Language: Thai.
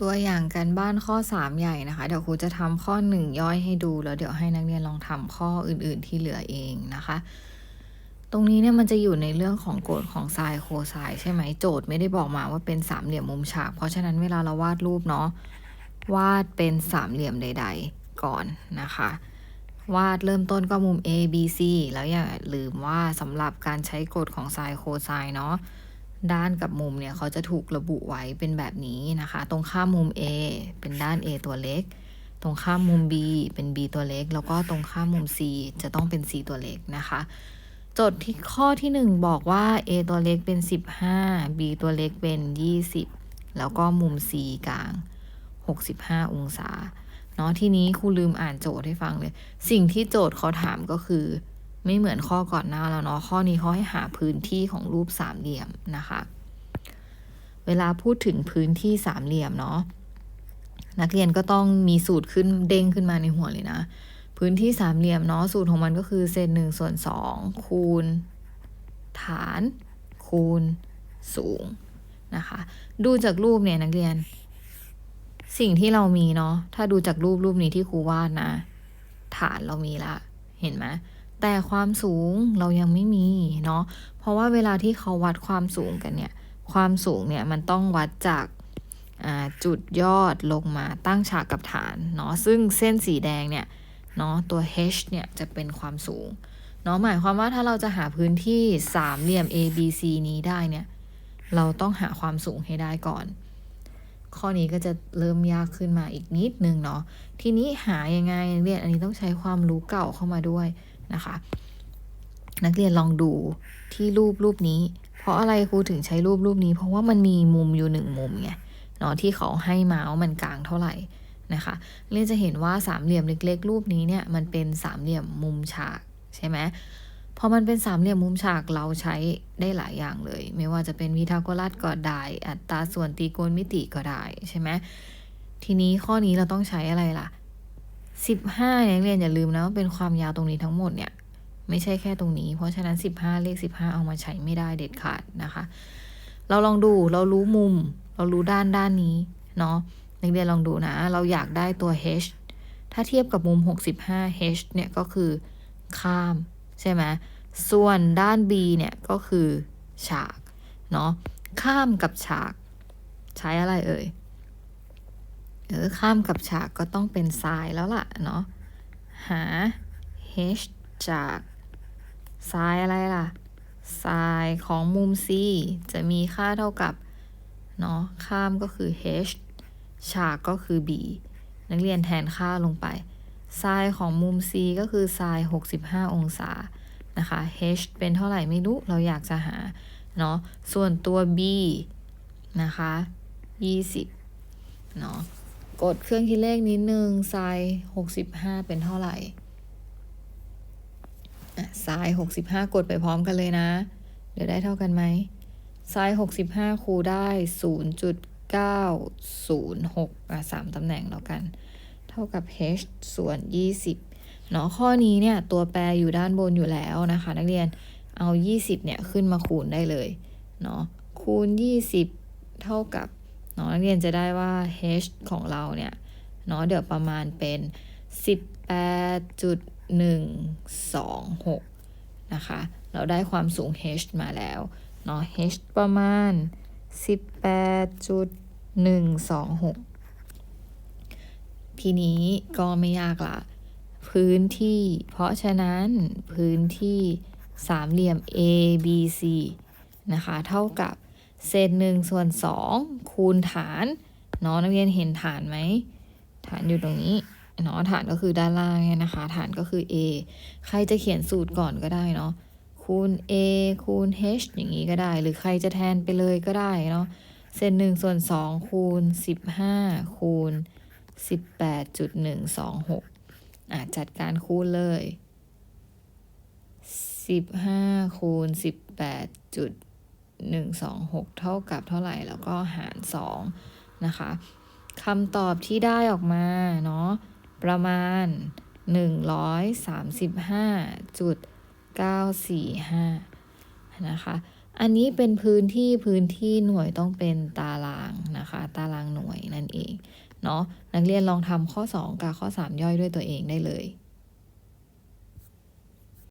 ตัวอย่างการบ้านข้อ 3 ใหญ่นะคะ เดี๋ยวครูจะทำข้อ 1 ย่อยให้ดู แล้วเดี๋ยวให้นักเรียนลองทำข้ออื่นๆที่เหลือเองนะคะ ตรงนี้เนี่ยมันจะอยู่ในเรื่องของโกฎของไซน์โคไซน์ใช่ไหมโจทย์ไม่ได้บอกมาว่าเป็นสามเหลี่ยมมุมฉาก เพราะฉะนั้นเวลาเราวาดรูปเนาะวาดเป็นสามเหลี่ยมใด ๆ ก่อนนะคะ วาดเริ่มต้นก็มุม A B C แล้วอย่าลืมว่าสำหรับการใช้กฎของไซน์โคไซน์เนาะ ด้านกับมุมเนี่ยเขาจะถูกระบุไว้เป็นแบบนี้นะคะ ตรงข้ามมุม A เป็นด้าน A ตัวเล็ก ตรงข้ามมุม B เป็น B ตัวเล็ก แล้วก็ตรงข้ามมุม C จะต้องเป็น C ตัวเล็กนะคะโจทย์ที่ข้อที่ 1 บอกว่า A ตัวเล็กเป็น 15 B ตัวเล็กเป็น 20 แล้วก็มุม C กลาง 65 องศา เนาะที่นี้ครูลืมอ่านโจทย์ให้ฟังเลย สิ่งที่โจทย์เขาถามก็คือ ไม่เหมือนข้อก่อนหน้าแล้วเนาะข้อนี้เขาให้หาพื้นที่ของรูปสามเหลี่ยมนะคะ เวลาพูดถึงพื้นที่สามเหลี่ยมเนาะนักเรียนก็ต้องมีสูตรขึ้นเด้งขึ้นมาในหัวเลยนะ พื้นที่สามเหลี่ยมเนาะสูตรของมันก็คือเศษหนึ่งส่วนสองคูณ ฐาน คูณ สูงนะคะ ดูจากรูปเนี่ยนักเรียน สิ่งที่เรามีเนาะถ้าดูจากรูปรูปนี้ที่ครูวาดนะ ฐานเรามีละ เห็นไหม แต่ความสูงเรายังไม่มีเนาะเพราะว่าเวลาที่เขาวัดความสูงกันเนี่ยความสูงเนี่ยมันต้องวัดจากจุดยอดลงมาตั้งฉากกับฐานเนาะซึ่งเส้นสีแดงเนี่ยเนาะตัว h เนี่ยจะเป็นความสูงเนาะหมายความว่าถ้าเราจะหาพื้นที่สามเหลี่ยม A B C นี้ได้เนี่ยเราต้องหาความสูงให้ได้ก่อน ข้อนี้ก็จะเริ่มยากขึ้นมาอีกนิดนึงเนาะทีนี้หายังไงเรียนอันนี้ต้องใช้ความรู้เก่าเข้ามาด้วย นะคะ นักเรียนลองดูที่รูปรูปนี้ เพราะอะไรครูถึงใช้รูปรูปนี้ เพราะว่ามันมีมุมอยู่หนึ่งมุมไงเนาะที่เขาให้มาว่ามันกลางเท่าไหร่นะคะเรียนจะเห็นว่าสามเหลี่ยมเล็ก ๆ รูปนี้เนี่ยมันเป็นสามเหลี่ยมมุมฉากใช่ไหมพอมันเป็นสามเหลี่ยมมุมฉากเราใช้ได้หลายอย่างเลย ไม่ว่าจะเป็นพีทาโกรัสก็ได้อัตราส่วนตรีโกณมิติก็ได้ใช่ไหมทีนี้ข้อนี้เราต้องใช้อะไรล่ะ สิบห้าเนี่ยเรียนอย่าลืมนะว่าเป็นความยาวตรงนี้ทั้งหมดเนี่ย ไม่ใช่แค่ตรงนี้ เพราะฉะนั้นสิบห้าเลขสิบห้าเอามาใช้ไม่ได้เด็ดขาดนะคะ เราลองดูเรารู้มุม เรารู้ด้านด้านนี้เนาะนักเรียนลองดูนะ เราอยากได้ตัว h ถ้าเทียบกับมุม 65 h เนี่ยก็คือข้ามใช่ไหมส่วนด้าน b เนี่ยก็คือฉากเนาะข้ามกับฉาก ใช้อะไรเอ่ย เออข้ามกับฉากก็ต้องเป็นทรายแล้วล่ะเนาะหา h จากทรายอะไรล่ะทรายของมุม c จะมีค่าเท่ากับเนาะข้ามก็คือ h ฉากก็คือ b นักเรียนแทนค่าลงไปไซน์ของมุม c ก็คือไซน์65 องศานะคะ h เป็นเท่าไหร่ไม่รู้เราอยากจะหาเนาะส่วนตัว b นะคะ 20เนาะ กดเครื่องคิดเลขนิดนึงไซน์65เป็นเท่าไหร่ไซน์65กดไปพร้อมกันเลยนะ เดี๋ยวได้เท่ากันไหมไซน์65คูได้0.906อะ3ตำแหน่งแล้วกัน เท่ากับ h ส่วน20เนาะข้อนี้เนี่ย ตัวแปรอยู่ด้านบนอยู่แล้วนะคะ นักเรียนเอา 20 เนี่ย ขึ้นมาคูณได้เลย เนาะคูณ 20 เท่ากับ เนาะนักเรียนจะได้ว่า h ของเราเนี่ยเนาะเดี๋ยวประมาณเป็น 18.126 นะคะ เราได้ความสูง h มาแล้วเนาะ h ประมาณ 18.126 ทีนี้ก็ไม่ยากละพื้นที่ เพราะฉะนั้นพื้นที่สามเหลี่ยม A B C นะคะ เท่ากับ เศษหนึ่งส่วนสองคูณฐานเนาะนักเรียนเห็นฐานไหม ฐานอยู่ตรงนี้เนาะฐานก็คือด้านล่างเนี่ยนะคะ ฐานก็คือ A ใครจะเขียนสูตรก่อนก็ได้เนาะคูณ a คูณ h อย่างนี้ก็ได้ หรือใครจะแทนไปเลยก็ได้เนาะเศษหนึ่งส่วนสองคูณสิบห้าคูณสิบแปดจุดหนึ่งสองหกอะจัดการคูณเลยสิบห้าคูณสิบแปดจุด หนึ่งสองหกเท่ากับเท่าไหร่แล้วก็หารสองนะคะคำตอบที่ได้ออกมาเนาะประมาณหนึ่งร้อยสามสิบห้าจุด945 นะคะ อันนี้เป็นพื้นที่พื้นที่หน่วยต้องเป็นตารางนะคะ ตารางหน่วยนั่นนั่นเองเนาะนักเรียนลองทำข้อ 2 กับข้อ 3 ย่อยด้วยตัวเองได้เลย